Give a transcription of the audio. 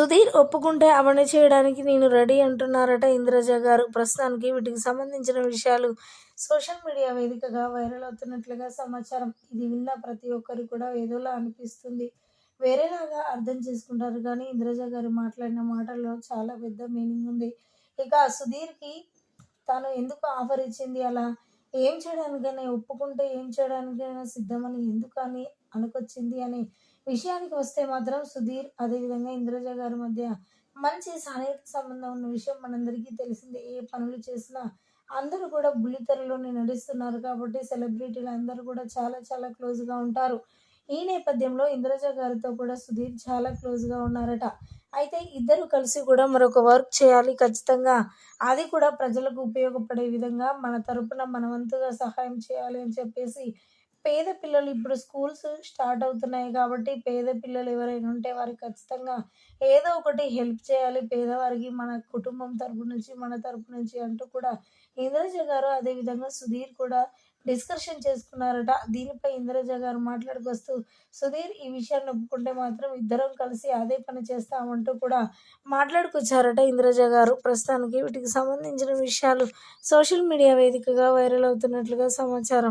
సుధీర్ ఒప్పుకుంటే అవని చేయడానికి నేను రెడీ అంటున్నారట ఇంద్రజ గారు. ప్రస్తుతానికి వీటికి సంబంధించిన విషయాలు సోషల్ మీడియా వేదికగా వైరల్ అవుతున్నట్లుగా సమాచారం. ఇది విన్న ప్రతి ఒక్కరు కూడా ఏదోలా అనిపిస్తుంది. వేరేలాగా అర్థం చేసుకుంటారు కానీ ఇంద్రజ గారు మాట్లాడిన మాటల్లో చాలా పెద్ద మీనింగ్ ఉంది. ఇక సుధీర్కి తాను ఎందుకు ఆఫర్ ఇచ్చింది అలా? ఏం చేయడానికైనా ఒప్పుకుంటే ఏం చేయడానికైనా సిద్ధమని ఎందుకని అనుకొచ్చింది అని విషయానికి వస్తే మాత్రం సుధీర్ అదేవిధంగా ఇంద్రజ గారి మధ్య మంచి సన్నిహిత సంబంధం ఉన్న విషయం మనందరికీ తెలిసిందే. ఏ పనులు చేసినా అందరూ కూడా బుల్లితెరలోనే నడుస్తున్నారు కాబట్టి సెలబ్రిటీలు అందరూ కూడా చాలా చాలా క్లోజ్గా ఉంటారు. ఈ నేపథ్యంలో ఇంద్రజ గారితో కూడా సుధీర్ చాలా క్లోజ్గా ఉన్నారట. అయితే ఇద్దరు కలిసి కూడా మరొక వర్క్ చేయాలి. ఖచ్చితంగా అది కూడా ప్రజలకు ఉపయోగపడే విధంగా మన తరపున మనవంతుగా సహాయం చేయాలి అని చెప్పేసి పేద పిల్లలు ఇప్పుడు స్కూల్స్ స్టార్ట్ అవుతున్నాయి కాబట్టి పేద పిల్లలు ఎవరైనా ఉంటే వారికి ఖచ్చితంగా ఏదో ఒకటి హెల్ప్ చేయాలి. పేదవారికి మన కుటుంబం తరపు నుంచి మన తరపు నుంచి అంటూ కూడా ఇంద్రజ గారు అదేవిధంగా సుధీర్ కూడా డిస్కషన్ చేసుకున్నారట. దీనిపై ఇంద్రజ గారు మాట్లాడుకొస్తూ సుధీర్ ఈ విషయాన్ని ఒప్పుకుంటే మాత్రం ఇద్దరం కలిసి అదే పని చేస్తామంటూ కూడా మాట్లాడుకొచ్చారట ఇంద్రజ గారు. ప్రస్తుతానికి వీటికి సంబంధించిన విషయాలు సోషల్ మీడియా వేదికగా వైరల్ అవుతున్నట్లుగా సమాచారం.